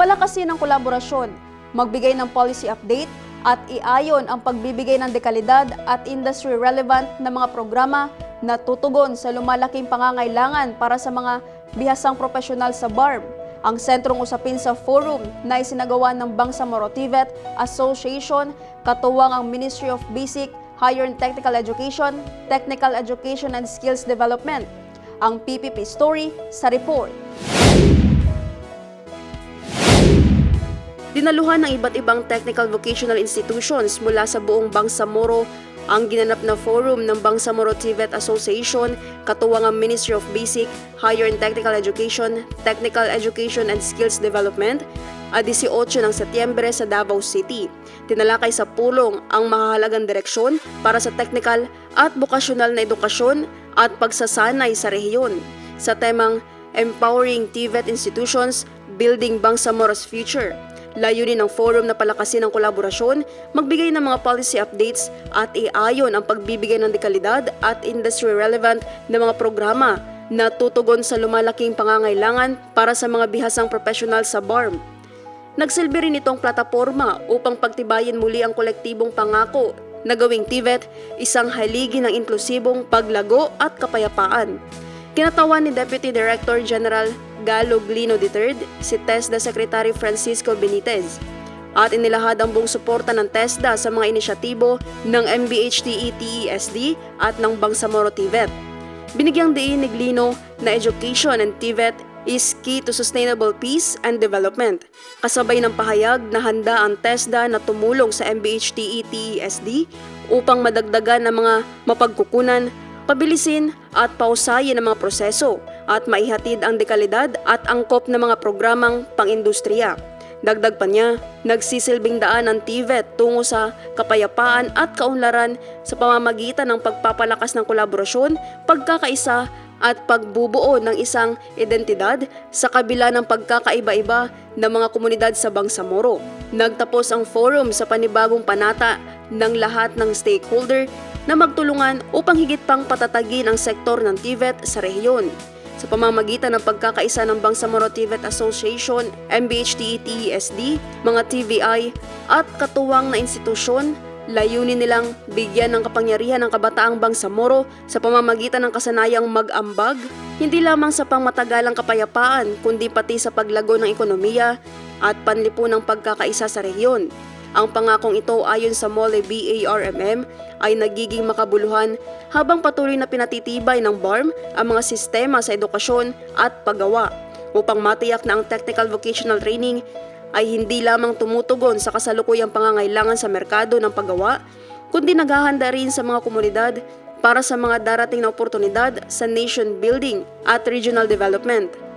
palakasin ang kolaborasyon, magbigay ng policy update, at iayon ang pagbibigay ng dekalidad at industry-relevant na mga programa na tutugon sa lumalaking pangangailangan para sa mga bihasang profesional sa BARM. Ang sentrong usapin sa forum na isinagawa ng Bangsamoro TVET Association katuwang ang Ministry of Basic, Higher and Technical Education, Technical Education and Skills Development. Ang PPP story sa report. Dinaluhan ng iba't ibang technical vocational institutions mula sa buong Bangsamoro ang ginanap na forum ng Bangsamoro TVET Association katuwang ang Ministry of Basic, Higher and Technical Education, Technical Education and Skills Development at 18 ng Setyembre sa Davao City. Tinalakay sa pulong ang mahahalagang direksyon para sa technical at vocational na edukasyon at pagsasanay sa rehiyon sa temang Empowering TVET Institutions, Building Bangsamoro's Future. Layunin ng forum na palakasin ang kolaborasyon, magbigay ng mga policy updates at iayon ang pagbibigay ng dekalidad at industry-relevant na mga programa na tutugon sa lumalaking pangangailangan para sa mga bihasang profesional sa BARM. Nagsilbi rin itong plataporma upang pagtibayin muli ang kolektibong pangako na gawing TVET isang haligi ng inklusibong paglago at kapayapaan. Kinatawan ni Deputy Director General Galo Glino III si TESDA Secretary Francisco Benitez at inilahad ang buong suporta ng TESDA sa mga inisyatibo ng MBHTE-TESD E at ng Bangsamoro TVET. Binigyang diin ni Glino na education and TVET is key to sustainable peace and development. Kasabay ng pahayag na handa ang TESDA na tumulong sa MBHTE-TESD E upang madagdagan ng mga mapagkukunan, pabilisin at pausayin ang mga proseso at maihatid ang dekalidad at angkop ng mga programang pang-industriya. Dagdag pa niya, nagsisilbing daan ang TVET tungo sa kapayapaan at kaunlaran sa pamamagitan ng pagpapalakas ng kolaborasyon, pagkakaisa at pagbubuo ng isang identidad sa kabila ng pagkakaiba-iba ng mga komunidad sa Bangsamoro. Nagtapos ang forum sa panibagong panata ng lahat ng stakeholder na magtulungan upang higit pang patatagin ang sektor ng TVET sa rehiyon sa pamamagitan ng pagkakaisa ng Bangsamoro TVET Association, MBHTE-TESD, mga TVI at katuwang na institusyon, layunin nilang bigyan ng kapangyarihan ng kabataang Bangsamoro sa pamamagitan ng kasanayang mag-ambag, hindi lamang sa pangmatagalang kapayapaan kundi pati sa paglago ng ekonomiya at panlipunang pagkakaisa sa rehiyon. Ang pangakong ito ayon sa MOLE BARMM ay nagiging makabuluhan habang patuloy na pinatitibay ng BARM ang mga sistema sa edukasyon at paggawa upang matiyak na ang technical vocational training ay hindi lamang tumutugon sa kasalukuyang pangangailangan sa merkado ng paggawa, kundi naghahanda rin sa mga komunidad para sa mga darating na oportunidad sa nation building at regional development.